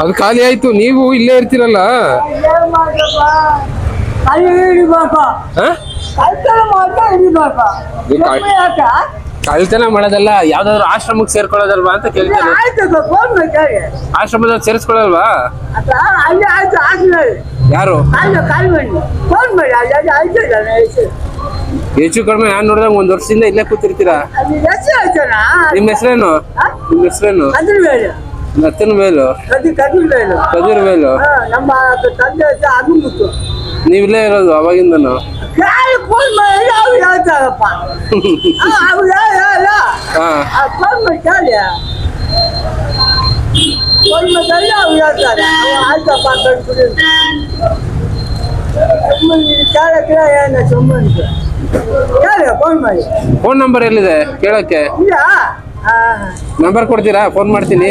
ಅದು ಖಾಲಿ ಆಯ್ತು, ನೀವು ಇಲ್ಲೇ ಇರ್ತೀರಲ್ಲ? ಕಳ್ತನ ಮಾಡೋದಲ್ಲ, ಯಾವ್ದಾದ್ರು ಆಶ್ರಮಕ್ಕೆ ಸೇರ್ಕೊಳ್ಳೋದಲ್ವಾ ಅಂತ ಕೇಳ್ತಾರೆ ಆಶ್ರಮದಲ್ಲಿ ಸೇರಿಸ್ಕೊಳ್ಳಲ್ವಾ? ಯಾರು? ಹೆಚ್ಚು ಕಡಿಮೆ ನಾನ್ ನೋಡಿದಾಗ ಒಂದ್ ವರ್ಷದಿಂದ ಇಲ್ಲೇ ಕೂತಿರ್ತೀರಾ? ನಿಮ್ ಹೆಸರೇನು? ನಿಮ್ ಹೆಸರೇನು? ನತ್ತನ ಮೇಲು ಕದಿರ್ ಮೇಲು ನೀವ್ ಇಲ್ಲೇ ಇರೋದು ಅವಾಗಿಂದನು? ಹೇಳ್ತಾರೆ. ಆಯ್ತಪ್ಪ ಕೇಳಕ್ಕೆ ಏನು ಸಂಬಂಧ ಹೇಳಿ ಫೋನ್ ಮಾಡಿ ಫೋನ್ ನಂಬರ್ ಎಲ್ಲಿದೆ? ಕೇಳಕ್ಕೆ. ನಂಬರ್ ಕೊಡ್ತೀರಾ? ಫೋನ್ ಮಾಡ್ತೀನಿ.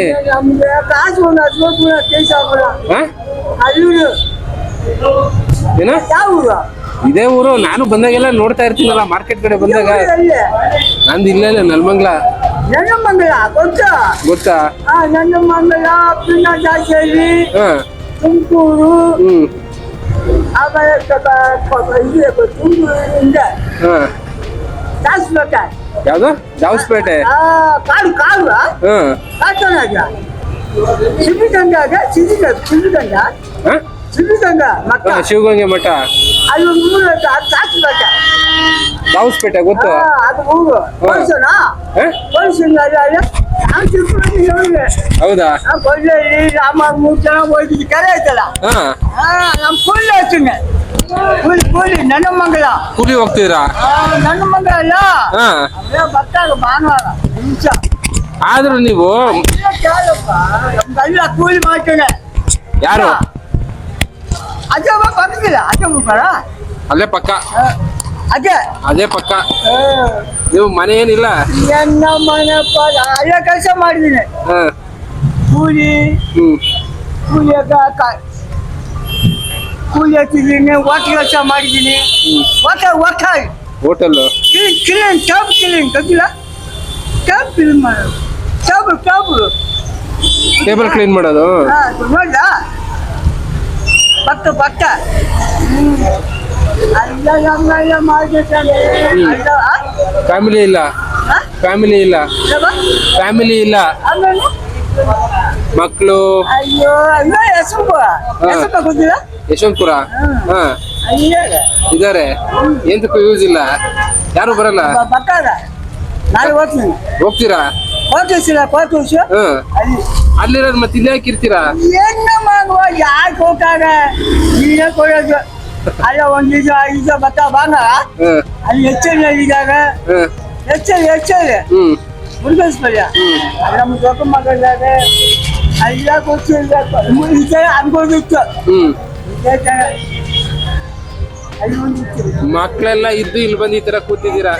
ಇದೇ ಊರು. ನಾನು ಬಂದಾಗೆಲ್ಲ ನೋಡ್ತಾ ಇರ್ತೀನಲ್ಲ ಮಾರ್ಕೆಟ್ ಕಡೆ ಬಂದಾಗ. ನಂದು ಇಲ್ಲೇ ಇಲ್ಲ ನಲ್ಮಂಗ್ಲ. ಗೊತ್ತಾ? ಗೊತ್ತಾ ತುಮಕೂರು ಹ್ಮ್. ಆಮೇಲೆ ಸ್ವಲ್ಪ ಇದು ತುಮಕೂರಿಂದ ಹಾ. ಯಾವುದು? ಆ ಕಾಡು ಕಾಡು ಕಾಟನಾಗ ಸಿದ್ಧಗಂಗಾಗ ಸಿದ್ಧ ಸಿದ್ಧಗಂಗ ಸಿದ್ಧಗಂಗ ಹಾ, ಶಿವಗಂಗೆ ಮಠ. ಅಲ್ಲಿ ಒಂದು ಮೂರು ದಾಸ್ಬೇಕ ಪೇಟೆ ಗೊತ್ತು ಅದು ಊರು. ಪೊಲೀಸನ? ಪೊಲೀಸನ ನಾನು ತಿಳ್ಕೊಂಡಿದ್ದೆ ಹೌದಾ? ಕೊಲ್ಲಿ ರಾಮ ಮೂರು ಜನ ಹೋಗಿದ್ದು ಕೆರೆ ಆಯ್ತಲ್ಲ ಹಾ. ಆ, ನಮ್ಮ ಕೂಲಿ ಹೇಳ್ತೀನಿ ಕೂಲಿ ಕೂಲಿ ನನ್ನ ಮಂಗಲ ಕೂಲಿ ಹೋಗ್ತೀರಾ ಆ, ನನ್ನ ಮಂಗಲ ಅಲ್ಲ ಹಾ ಅವೇ ಬರ್ತಾರೆ ಭಾನುವಾರ ನಿಮಿಷ ಆದ್ರೂ ನೀವು ಕೇಳಪ್ಪ ನಮ್ಗೆಲ್ಲ ಕೂಲಿ ಮಾಡ್ತೇನೆ ಯಾರು ಅದೇ ಬರ್ತಿಲ್ಲ ಅದೇ ಬರ ಅಲ್ಲೇ ಪಕ್ಕ ಅದೇ ಅದೇ ಪಕ್ಕ ನೀವು ಮನೆ ಏನಿಲ್ಲ ನನ್ನ ಮನೆಪ್ಪ ಅಲ್ಲೇ ಕೆಲಸ ಮಾಡಿದ್ದೀನಿ ಹಾ ಕೂಲಿ ಹ್ಮ್ ಕೂಲಿ ಕ- ಕೂಲಿ ಹಚ್ಚಿದ್ದೀನಿ ವಾಟ್ ಕೆಲಸ ಮಾಡಿದ್ದೀನಿ. Hotel hotel hotel? Clean clean cab clean ಗೊತ್ತಿಲ್ಲ? ಕ್ಯಾಬ್ ಕ್ಲೀನ್ ಮಾಡೋದು ಕ್ಯಾಬ್ ಕ್ಯಾಬ್ ಟೇಬಲ್ ಕ್ಲೀನ್ ಮಾಡೋದು? ನೋಡ್ದ? ಭತ್ತ ಆ? ಫ್ಯಾಮಿಲಿ ಇಲ್ಲ? ಫ್ಯಾಮಿಲಿ ಇಲ್ಲ? ಫ್ಯಾಮಿಲಿ ಇಲ್ಲ. ಮಕ್ಕಳು ಅಯ್ಯೋ ಹೆಸರು ಗೊತ್ತಿಲ್ಲ? ಯಶವಂತಪುರ? ಹಾ. ಇದಾರೆ? ಎಂತಕ್ಕೂ ಯೂಸ್ ಇಲ್ಲ. ಯಾರು ಬರಲ್ಲ? ನಾಳೆ ಹೋಗ್ತೀನಿ. ಹೋಗ್ತೀರಾ? ಹ್ಮ್ ಅಲ್ಲಿರೋದು ಮತ್ತೆ ಇಲ್ಲಿ ಹಾಕಿರ್ತೀರಾ ಯಾಕೆ ನೀನೇ ಅಲ್ಲ ಒಂದ್ ಇದು ಬರ್ತಾ ಬಾಂಗ. ಅಲ್ಲಿ ಹೆಚ್ಚಿನ ಇದಾಗ ಹೆಚ್ಚರಿ ಹೆಚ್ಚರಿ ಹ್ಮ್. ಅಲ್ಲಿ ನಮ್ಮ ದೊಡ್ಡ ಮಗಳಿದ್ದಾರೆ. ಅಲ್ಲಿ ಯಾಕೆ ಹೋಗ್ತಿಲ್ಲ? ಅನ್ಕೊಂಡಿತ್ತು. ಮಕ್ಳೆಲ್ಲ ಇದ್ದು ಇಲ್ಲಿ ಬಂದು ಈ ತರ ಕೂತಿದ್ದೀರಾ?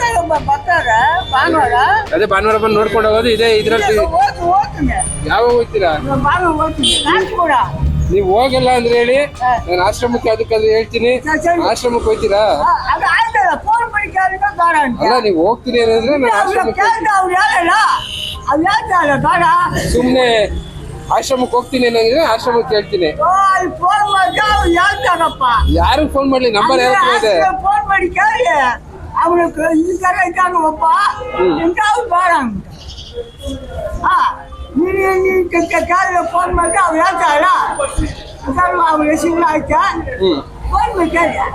ಅದೇ ಭಾನುವಾರ ಬಂದು ನೋಡ್ಕೊಂಡು ಹೋಗೋದು ಇದೇ ಇದ್ರಲ್ಲಿ. ಯಾವಾಗ ಹೋಗ್ತೀರಾ? ನೀವು ಹೋಗಲ್ಲ ಅಂದ್ರೆ ಹೇಳಿ. ನಾನು ಆಶ್ರಮಕ್ಕೆ ಅದಕ್ಕಾದ್ರೆ ಹೇಳ್ತೀನಿ. ಆಶ್ರಮಕ್ಕೆ ಹೋಗ್ತೀರಾ? ಅಲ್ಲ ನೀವು ಹೋಗ್ತೀರಿ ಅಂದ್ರೆ ನಾನು ಆಶ್ರಮಕ್ಕೆ ಹೋಗ್ತೀನಿ. ಅವ್ರು ಹೇಳಲ್ಲ ಅವ್ರು ಹೇಳ್ತಾರಲ್ಲ ಬೇಡ ಸುಮ್ನೆ ಆಶ್ರಮಕ್ಕೆ ಹೋಗ್ತೀನಿ ಏನಂದ್ರೆ ಆಶ್ರಮಕ್ಕೆ ಹೇಳ್ತೀನಿ. ಓ ಅಲ್ಲಿ ಫೋನ್ ಮಾಡಿ ಅವ್ರು ಹೇಳ್ತಾರಪ್ಪ. ಯಾರು ಫೋನ್ ಮಾಡ್ಲಿ? ನಂಬರ್ ಯಾವ ಹತ್ರ ಇದೆ. ಫೋನ್ ಮಾಡಿ ಕೇಳಿ. ಅವ್ರು ಈ ತರ ಇದ್ದಾನ ಒಬ್ಬ. ಇಂಥ ಅವ್ರು ಬೇಡ ಅಂತ. ಹಾ ನೀನು ನೀನು ಕೇಳಿ ಫೋನ್ ಮಾಡಿ ಅವ್ರು ಹೇಳ್ತಾರಲ್ಲ ಅಂತಾರು ಅವ್ರ ಹೆಸರು ಆಯ್ತಾ? ಹ್ಮ್. ಫೋನ್ ಮಾಡಿ ಕೇಳಿ. ಹಾ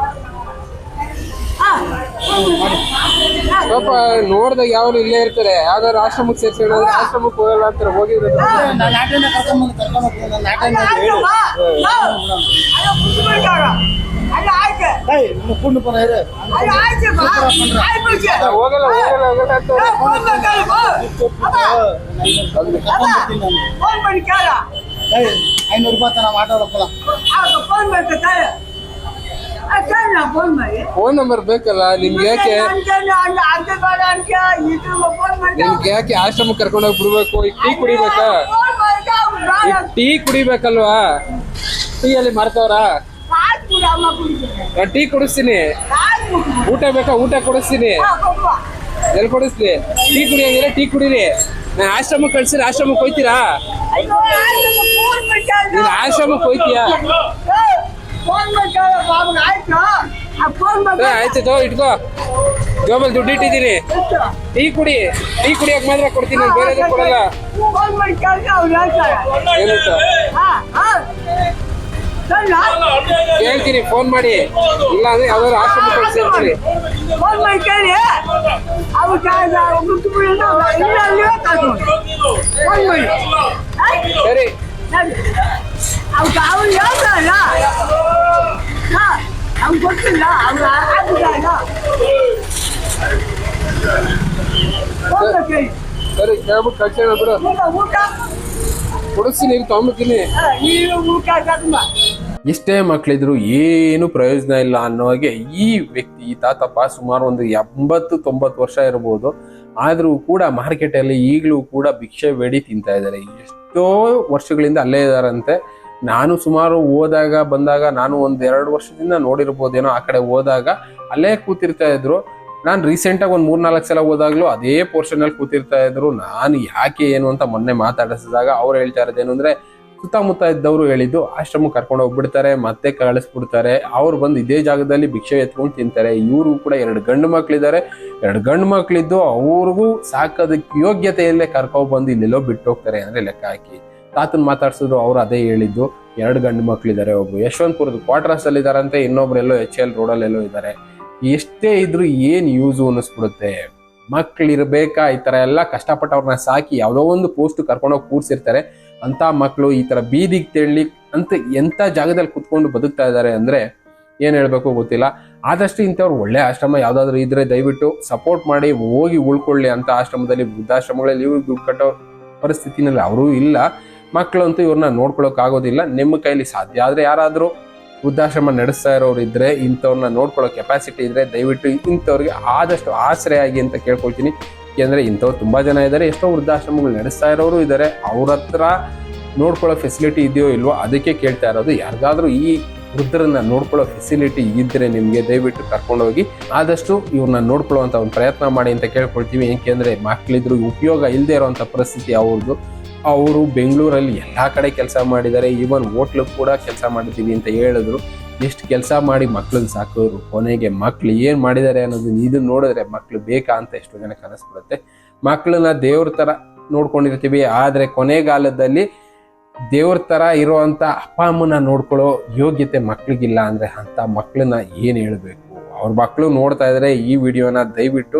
ಪಾಪ ನೋಡ್ದಾಗ ಯಾವ್ದು ಇಲ್ಲೇ ಇರ್ತಾರೆ ಯಾವ್ದಾದ್ರು ಆಶ್ರಮಕ್ಕೆ ಸೇರ್ಸೋಣ ಅಂದ್ರೆ ಆಶ್ರಮಕ್ಕೆ ಹೋಗಲ್ಲ ಅಂತಾರೆ ಹೋಗಿರೋದು ನಾಟನ ಕರ್ಕೊಂಡ್ಬಂದು ಕರ್ಕೊಂಡು ಹೋಗ್ತೀನಿ ನಾನು ನಾಟನ ಹೇಳು ಅಲ್ಲ ಆಯ್ತು ಏಯ್ ನಿಮ್ಮ ಪುಣ್ಯ ಪರ ಇದೆ ಅಲ್ಲ ಆಯ್ತು ಬಾ ಆಯ್ತು ಹೋಗಲ್ಲ ಹೋಗಲ್ಲ ಹೋಗಲ್ಲ ಅಂತಾರೆ ಕರ್ಕೊಂಡ್ಬರ್ತೀನಿ ನಾನು ಫೋನ್ ಮಾಡಿ ಕೇಳ ಏಯ್ ಐನೂರು ರೂಪಾಯಿ ತನ ಮಾತಾಡೋಕ್ಕಲ್ಲ ಫೋನ್ ನಂಬರ್ ಬೇಕಲ್ಲ? ನಿಮ್ಗೆ ಯಾಕೆ? ನಿಮ್ಗೆ ಯಾಕೆ ಆಶ್ರಮಕ್ಕೆ ಕರ್ಕೊಂಡು ಹೋಗಿ ಬಿಡ್ಬೇಕು? ಈಗ ಟೀ ಕುಡಿಬೇಕಾ? ಈಗ ಟೀ ಕುಡಿಬೇಕಲ್ವಾ? ಟೀ ಅಲ್ಲಿ ಮಾಡ್ತಾವ್ರ ಟೀ ಕುಡಿಸ್ತೀನಿ. ಊಟ ಬೇಕಾ? ಊಟ ಕೊಡಿಸ್ತೀನಿ. ಎಲ್ಲಿ ಕೊಡಿಸ್ಲಿ? ಟೀ ಕುಡಿಯೋಂಗಿದ್ರೆ ಟೀ ಕುಡೀರಿ. ನಾನು ಆಶ್ರಮಕ್ಕೆ ಕಳ್ಸಿರಿ ಆಶ್ರಮಕ್ಕೆ ಹೋಯ್ತೀರಾ. ನೀನು ಆಶ್ರಮಕ್ಕೆ ಹೋಯ್ತೀಯಾ ಏ, ಫೋನ್ ಮಾಡ್ತಾರೆ ಬಾಬು ಆಯ್ತು? ತೋ ಇಟ್ಕೋ. ಜೋಬಲ್ ದುಡ್ಡು ಇಟ್ಟಿದ್ದೀನಿ? ಟೀ ಕುಡಿ ಟೀ ಕುಡಿಯಕ್ ಮಾತ್ರ ಕೊಡ್ತೀನಿ ನಾನು ಬೇರೆ ಕೊಡಲ್ಲ. ಫೋನ್ ಮಾಡ್ತಾರೆ ಅವ್ರು ಹೇಳ್ತಾರೆ. ಹಾ ಹಾ. ಸರಿ ಕೇಳ್ತೀನಿ ಫೋನ್ ಮಾಡಿ. ಇಲ್ಲ ಅಂದ್ರೆ ಯಾವ್ದಾದ್ರು ಆಶ್ರಮಕ್ಕೆ ಕೊಡ್ತೀನಿ ಫೋನ್ ಮಾಡಿ ಕೇಳಿ. ಅವ್ರು ಫೋನ್ ಮಾಡಿ. ಸರಿ. ಅವ್ರು ಹಾ ಸರಿ ಕೇಳ್ಬಿಟ್ಟು ಕಳ್ಸೋಣ ಕೊಡಿಸ್ತೀನಿ ಎಷ್ಟೇ ಮಕ್ಕಳಿದ್ರು ಏನು ಪ್ರಯೋಜನ ಇಲ್ಲ ಅನ್ನೋ ಹಾಗೆ ಈ ವ್ಯಕ್ತಿ, ಈ ತಾತಪ್ಪ ಸುಮಾರು ಒಂದು ಎಂಬತ್ತು, ತೊಂಬತ್ತು ವರ್ಷ ಇರ್ಬೋದು. ಆದರೂ ಕೂಡ ಮಾರ್ಕೆಟಲ್ಲಿ ಈಗಲೂ ಕೂಡ ಭಿಕ್ಷೆ ಬೇಡಿ ತಿಂತಾ ಇದ್ದಾರೆ. ಎಷ್ಟೋ ವರ್ಷಗಳಿಂದ ಅಲ್ಲೇ ಇದ್ದಾರಂತೆ. ನಾನು ಸುಮಾರು ಹೋದಾಗ, ಬಂದಾಗ ನಾನು ಒಂದು ಎರಡು ವರ್ಷದಿಂದ ನೋಡಿರ್ಬೋದೇನೋ ಆ ಕಡೆ ಹೋದಾಗ, ಅಲ್ಲೇ ಕೂತಿರ್ತಾ ಇದ್ರು. ನಾನು ರೀಸೆಂಟಾಗಿ ಒಂದು ಮೂರ್ನಾಲ್ಕು ಸಲ ಹೋದಾಗಲೂ ಅದೇ ಪೋರ್ಷನಲ್ಲಿ ಕೂತಿರ್ತಾ ಇದ್ರು. ನಾನು ಯಾಕೆ ಏನು ಅಂತ ಮೊನ್ನೆ ಮಾತಾಡಿಸಿದಾಗ ಅವ್ರು ಹೇಳ್ತಾ ಇರೋದೇನು ಅಂದ್ರೆ, ಸುತ್ತಮುತ್ತ ಇದ್ದವರು ಹೇಳಿದ್ದು ಆಶ್ರಮಕ್ಕೆ ಕರ್ಕೊಂಡು ಹೋಗ್ಬಿಡ್ತಾರೆ, ಮತ್ತೆ ಕಳಿಸ್ಬಿಡ್ತಾರೆ. ಅವ್ರು ಬಂದು ಇದೇ ಜಾಗದಲ್ಲಿ ಭಿಕ್ಷೆ ಎತ್ಕೊಂಡು ತಿಂತಾರೆ. ಇವರು ಕೂಡ ಎರಡು ಗಂಡು ಮಕ್ಕಳಿದ್ದಾರೆ ಎರಡು ಗಂಡು ಮಕ್ಕಳಿದ್ದು ಅವ್ರಿಗೂ ಸಾಕೋದಕ್ಕೆ ಯೋಗ್ಯತೆಯಲ್ಲೇ ಕರ್ಕೊಂಡು ಬಂದು ಇಲ್ಲೆಲ್ಲೋ ಬಿಟ್ಟು ಹೋಗ್ತಾರೆ ಅಂದ್ರೆ ಲೆಕ್ಕ ಹಾಕಿ. ತಾತನ್ ಮಾತಾಡ್ಸಿದ್ರು, ಅವ್ರು ಅದೇ ಹೇಳಿದ್ದು. ಎರಡು ಗಂಡು ಮಕ್ಕಳಿದ್ದಾರೆ ಒಬ್ರು. ಯಶವಂತಪುರದ ಕ್ವಾರ್ಟರ್ಸ್ ಅಲ್ಲಿ ಇದಾರಂತೆ ಇನ್ನೊಬ್ರು ಎಲ್ಲೋ ಎಚ್ ಎಲ್ ರೋಡಲ್ಲಿ ಎಲ್ಲೋ ಇದ್ದಾರೆ. ಎಷ್ಟೇ ಇದ್ರು ಏನ್ ಯೂಸು ಅನ್ನಿಸ್ಬಿಡುತ್ತೆ? ಮಕ್ಳಿರ್ಬೇಕಾ? ಈ ತರ ಎಲ್ಲ ಕಷ್ಟಪಟ್ಟು ಅವ್ರನ್ನ ಸಾಕಿ ಯಾವುದೋ ಒಂದು ಪೋಸ್ಟ್ ಕರ್ಕೊಂಡೋಗಿ ಕೂರ್ಸಿರ್ತಾರೆ. ಅಂತ ಮಕ್ಕಳು ಈ ತರ ಬೀದಿಗೆ ತೆಳ್ಳಿ ಅಂತ ಎಂತ ಜಾಗದಲ್ಲಿ ಕುತ್ಕೊಂಡು ಬದುಕ್ತಾ ಇದ್ದಾರೆ ಅಂದ್ರೆ ಏನ್ ಹೇಳ್ಬೇಕು ಗೊತ್ತಿಲ್ಲ. ಆದಷ್ಟು ಇಂಥವ್ರು ಒಳ್ಳೆ ಆಶ್ರಮ ಯಾವ್ದಾದ್ರು ಇದ್ರೆ ದಯವಿಟ್ಟು ಸಪೋರ್ಟ್ ಮಾಡಿ ಹೋಗಿ ಉಳ್ಕೊಳ್ಳಿ ಅಂತ ಆಶ್ರಮದಲ್ಲಿ ವೃದ್ಧಾಶ್ರಮಗಳಲ್ಲಿ ಇವ್ರಿಗೆ ದುಡ್ಡು ಕಟ್ಟೋ ಪರಿಸ್ಥಿತಿನಲ್ಲಿ ಅವರೂ ಇಲ್ಲ. ಮಕ್ಕಳಂತೂ ಇವ್ರನ್ನ ನೋಡ್ಕೊಳಕ್ ಆಗೋದಿಲ್ಲ. ನಿಮ್ಮ ಕೈಲಿ ಸಾಧ್ಯ. ಆದ್ರೆ ಯಾರಾದ್ರೂ ವೃದ್ಧಾಶ್ರಮ ನಡೆಸ್ತಾ ಇರೋರು ಇದ್ರೆ, ಇಂಥವ್ರನ್ನ ನೋಡ್ಕೊಳ್ಳೋ ಕೆಪಾಸಿಟಿ ಇದ್ರೆ ದಯವಿಟ್ಟು ಇಂಥವ್ರಿಗೆ ಆದಷ್ಟು ಆಸರೆ ಆಗಿ ಅಂತ ಕೇಳ್ಕೊಳ್ತೀನಿ. ಯಾಕೆಂದ್ರೆ ಇಂಥವ್ರು ತುಂಬಾ ಜನ ಇದ್ದಾರೆ. ಎಷ್ಟೋ ವೃದ್ಧಾಶ್ರಮಗಳು ನಡೆಸ್ತಾ ಇರೋರು ಇದ್ದಾರೆ. ಅವ್ರ ಹತ್ರ ನೋಡ್ಕೊಳ್ಳೋ ಫೆಸಿಲಿಟಿ ಇದೆಯೋ ಇಲ್ವೋ ಅದಕ್ಕೆ ಕೇಳ್ತಾ ಇರೋದು. ಯಾರಿಗಾದ್ರೂ ಈ ವೃದ್ಧರನ್ನ ನೋಡ್ಕೊಳ್ಳೋ ಫೆಸಿಲಿಟಿ ಇದ್ರೆ ನಿಮ್ಗೆ ದಯವಿಟ್ಟು ಕರ್ಕೊಂಡೋಗಿ ಆದಷ್ಟು ಇವ್ರನ್ನ ನೋಡ್ಕೊಳ್ಳುವಂತ ಒಂದು ಪ್ರಯತ್ನ ಮಾಡಿ ಅಂತ ಕೇಳ್ಕೊಳ್ತೀವಿ. ಏಕೆಂದ್ರೆ ಮಕ್ಕಳಿದ್ರು ಉಪಯೋಗ ಇಲ್ಲದೆ ಇರುವಂತ ಪರಿಸ್ಥಿತಿ ಅವ್ರದ್ದು. ಅವರು ಬೆಂಗಳೂರಲ್ಲಿ ಎಲ್ಲ ಕಡೆ ಕೆಲಸ ಮಾಡಿದ್ದಾರೆ. ಈವನ್ ಹೋಟ್ಲು ಕೂಡ ಕೆಲಸ ಮಾಡಿದ್ದೀವಿ ಅಂತ ಹೇಳಿದ್ರು. ಎಷ್ಟು ಕೆಲಸ ಮಾಡಿ ಮಕ್ಳನ್ನ ಸಾಕೋರು ಕೊನೆಗೆ ಮಕ್ಳು ಏನು ಮಾಡಿದ್ದಾರೆ ಅನ್ನೋದನ್ನ ಇದನ್ನ ನೋಡಿದ್ರೆ ಮಕ್ಳು ಬೇಕಾ ಅಂತ ಎಷ್ಟೋ ಜನಕ್ಕೆ ಅನಿಸ್ಬಿಡುತ್ತೆ. ಮಕ್ಳನ್ನ ದೇವ್ರ ಥರ ನೋಡ್ಕೊಂಡಿರ್ತೀವಿ. ಆದರೆ ಕೊನೆಗಾಲದಲ್ಲಿ ದೇವ್ರ ಥರ ಇರುವಂತ ಅಪ್ಪ ಅಮ್ಮನ ನೋಡ್ಕೊಳ್ಳೋ ಯೋಗ್ಯತೆ ಮಕ್ಳಿಗಿಲ್ಲ ಅಂದರೆ ಅಂಥ ಮಕ್ಕಳನ್ನ ಏನು ಹೇಳಬೇಕು? ಅವ್ರ ಮಕ್ಕಳು ನೋಡ್ತಾ ಇದ್ರೆ ಈ ವಿಡಿಯೋನ ದಯವಿಟ್ಟು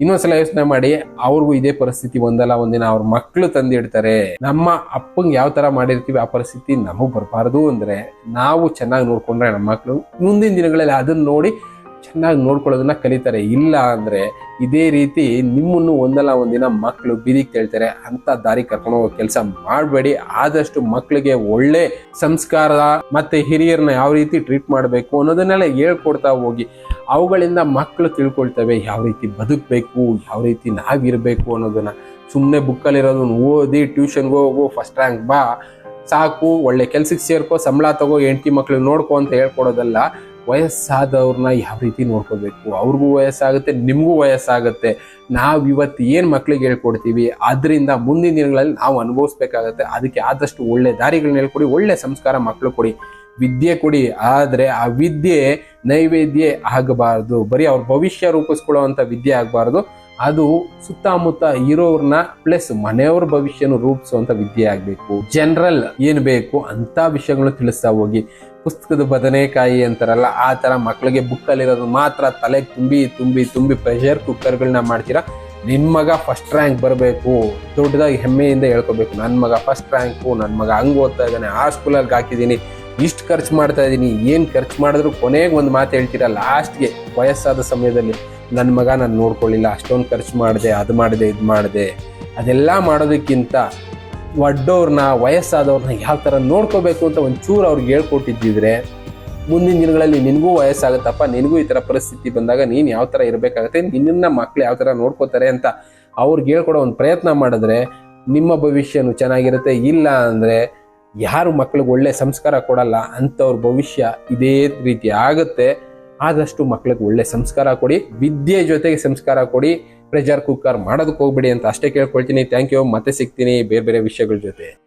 ಇನ್ನೊಂದ್ಸಲ ಯೋಚನೆ ಮಾಡಿ, ಅವ್ರಿಗೂ ಇದೇ ಪರಿಸ್ಥಿತಿ ಒಂದಲ್ಲ, ಒಂದಿನ ಅವ್ರ ಮಕ್ಳು ತಂದಿಡ್ತಾರೆ ನಮ್ಮ ಅಪ್ಪಂಗೆ ಯಾವ ತರ ಮಾಡಿರ್ತೀವಿ ಆ ಪರಿಸ್ಥಿತಿ ನಮಗ್ ಬರಬಾರ್ದು ಅಂದ್ರೆ, ನಾವು ಚೆನ್ನಾಗಿ ನೋಡ್ಕೊಂಡ್ರೆ ನಮ್ಮ ಮಕ್ಳು ಮುಂದಿನ ದಿನಗಳಲ್ಲಿ ಅದನ್ನ ನೋಡಿ ಚೆನ್ನಾಗಿ ನೋಡ್ಕೊಳ್ಳೋದನ್ನ ಕಲಿತಾರೆ. ಇಲ್ಲ ಅಂದ್ರೆ ಇದೇ ರೀತಿ ನಿಮ್ಮನ್ನು ಒಂದಲ್ಲ ಒಂದಿನ ಮಕ್ಕಳು ಬೀದಿಗೆ ತೇಳ್ತಾರೆ ಅಂತ ದಾರಿ ಕರ್ಕೊಂಡು ಹೋಗೋ ಕೆಲಸ ಮಾಡಬೇಡಿ. ಆದಷ್ಟು ಮಕ್ಕಳಿಗೆ ಒಳ್ಳೆ ಸಂಸ್ಕಾರ ಮತ್ತೆ ಹಿರಿಯರನ್ನ ಯಾವ ರೀತಿ ಟ್ರೀಟ್ ಮಾಡಬೇಕು ಅನ್ನೋದನ್ನೆಲ್ಲ ಹೇಳ್ಕೊಡ್ತಾ ಹೋಗಿ. ಅವುಗಳಿಂದ ಮಕ್ಕಳು ತಿಳ್ಕೊಳ್ತವೆ ಯಾವ ರೀತಿ ಬದುಕಬೇಕು, ಯಾವ ರೀತಿ ನಾವಿರಬೇಕು ಅನ್ನೋದನ್ನ. ಸುಮ್ಮನೆ ಬುಕ್ಕಲ್ಲಿರೋದನ್ನ ಓದಿ ಟ್ಯೂಷನ್ಗೆ ಹೋಗು ಫಸ್ಟ್ ರ್ಯಾಂಕ್ ಬಾ, ಸಾಕು, ಒಳ್ಳೆ ಕೆಲ್ಸಕ್ಕೆ ಸೇರ್ಕೋ, ಸಂಬಳ ತಗೋ, ಹೆಂಡತಿ ಮಕ್ಳು ನೋಡ್ಕೋ ಅಂತ ಹೇಳ್ಕೊಡೋದಲ್ಲ. ವಯಸ್ಸಾದವ್ರನ್ನ ಯಾವ ರೀತಿ ನೋಡ್ಕೋಬೇಕು? ಅವ್ರಿಗೂ ವಯಸ್ಸಾಗುತ್ತೆ, ನಿಮಗೂ ವಯಸ್ಸಾಗುತ್ತೆ. ನಾವು ಇವತ್ತು ಏನು ಮಕ್ಳಿಗೆ ಹೇಳ್ಕೊಡ್ತೀವಿ, ಅದರಿಂದ ಮುಂದಿನ ದಿನಗಳಲ್ಲಿ ನಾವು ಅನುಭವಿಸ್ಬೇಕಾಗತ್ತೆ. ಅದಕ್ಕೆ ಆದಷ್ಟು ಒಳ್ಳೆ ದಾರಿಗಳನ್ನ ಹೇಳ್ಕೊಡಿ, ಒಳ್ಳೆ ಸಂಸ್ಕಾರ ಮಕ್ಕಳು ಕೊಡಿ. ವಿದ್ಯೆ ಕೊಡಿ. ಆದರೆ ಆ ವಿದ್ಯೆ ನೈವೇದ್ಯ ಆಗಬಾರ್ದು. ಬರೀ ಅವ್ರ ಭವಿಷ್ಯ ರೂಪಿಸ್ಕೊಳ್ಳೋ ವಿದ್ಯೆ ಆಗಬಾರ್ದು. ಅದು ಸುತ್ತಮುತ್ತ ಇರೋರ್ನ ಪ್ಲಸ್ ಮನೆಯವ್ರ ಭವಿಷ್ಯನ ರೂಪಿಸುವಂತ ವಿದ್ಯೆ ಆಗ್ಬೇಕು. ಜನರಲ್ ಏನ್ ಬೇಕು ಅಂತ ವಿಷಯಗಳು ತಿಳಿಸ್ತಾ ಹೋಗಿ. ಪುಸ್ತಕದ ಬದನೆಕಾಯಿ ಅಂತಾರಲ್ಲ, ಆ ತರ ಮಕ್ಳಿಗೆ ಬುಕ್ಕಲ್ಲಿರೋದು ಮಾತ್ರ ತಲೆಗೆ ತುಂಬಿ ತುಂಬಿ ತುಂಬಿ ಪ್ರೆಷರ್ ಕುಕ್ಕರ್ಗಳನ್ನ ಮಾಡ್ತೀರಾ? ನಿನ್ ಮಗ ಫಸ್ಟ್ ರ್ಯಾಂಕ್ ಬರಬೇಕು. ದೊಡ್ಡದಾಗಿ ಹೆಮ್ಮೆಯಿಂದ ಹೇಳ್ಕೊಬೇಕು. ನನ್ನ ಮಗ ಫಸ್ಟ್ ರ್ಯಾಂಕು ನನ್ನ ಮಗ ಹಂಗ್ ಓದ್ತಾ ಇದ್ದಾನೆ, ಆ ಸ್ಕೂಲಲ್ಲಿ ಹಾಕಿದ್ದೀನಿ, ಇಷ್ಟು ಖರ್ಚು ಮಾಡ್ತಾ ಇದ್ದೀನಿ, ಏನು ಖರ್ಚು ಮಾಡಿದ್ರು ಕೊನೆಗೆ ಒಂದು ಮಾತು ಹೇಳ್ತೀರಾ ಲಾಸ್ಟ್ಗೆ ವಯಸ್ಸಾದ ಸಮಯದಲ್ಲಿ? ನನ್ನ ಮಗ ನಾನು ನೋಡ್ಕೊಳ್ಳಿಲ್ಲ, ಅಷ್ಟೊಂದು ಖರ್ಚು ಮಾಡಿದೆ, ಅದು ಮಾಡಿದೆ, ಇದು ಮಾಡಿದೆ. ಅದೆಲ್ಲ ಮಾಡೋದಕ್ಕಿಂತ ಒಡ್ಡೋರ್ನ ವಯಸ್ಸಾದವ್ರನ್ನ ಯಾವ ಥರ ನೋಡ್ಕೋಬೇಕು ಅಂತ ಒಂಚೂರು ಅವ್ರಿಗೆ ಹೇಳ್ಕೊಟ್ಟಿದ್ದಿದ್ರೆ, ಮುಂದಿನ ದಿನಗಳಲ್ಲಿ ನಿನಗೂ ವಯಸ್ಸಾಗುತ್ತಪ್ಪ, ನಿನಗೂ ಈ ಥರ ಪರಿಸ್ಥಿತಿ ಬಂದಾಗ ನೀನು ಯಾವ ಥರ ಇರಬೇಕಾಗತ್ತೆ, ನಿನ್ನ ಮಕ್ಕಳು ಯಾವ ಥರ ನೋಡ್ಕೋತಾರೆ ಅಂತ ಅವ್ರಿಗೆ ಹೇಳ್ಕೊಡೋ ಒಂದು ಪ್ರಯತ್ನ ಮಾಡಿದ್ರೆ ನಿಮ್ಮ ಭವಿಷ್ಯನು ಚೆನ್ನಾಗಿರುತ್ತೆ. ಇಲ್ಲ ಅಂದರೆ ಯಾರು ಮಕ್ಳಿಗೆ ಒಳ್ಳೆ ಸಂಸ್ಕಾರ ಕೊಡಲ್ಲ, ಅಂಥವ್ರ ಭವಿಷ್ಯ ಇದೇ ರೀತಿ ಆಗುತ್ತೆ. ಆದಷ್ಟು ಮಕ್ಳಿಗೆ ಒಳ್ಳೆ ಸಂಸ್ಕಾರ ಕೊಡಿ, ವಿದ್ಯೆ ಜೊತೆಗೆ ಸಂಸ್ಕಾರ ಕೊಡಿ ಪ್ರೆಷರ್ ಕುಕ್ಕರ್ ಮಾಡೋದಕ್ಕೆ ಹೋಗ್ಬೇಡಿ ಅಂತ ಅಷ್ಟೇ ಕೇಳ್ಕೊಳ್ತೀನಿ. ಥ್ಯಾಂಕ್ ಯು ಮತ್ತೆ ಸಿಗ್ತೀನಿ. ಬೇರೆ ಬೇರೆ ವಿಷಯಗಳ ಜೊತೆ.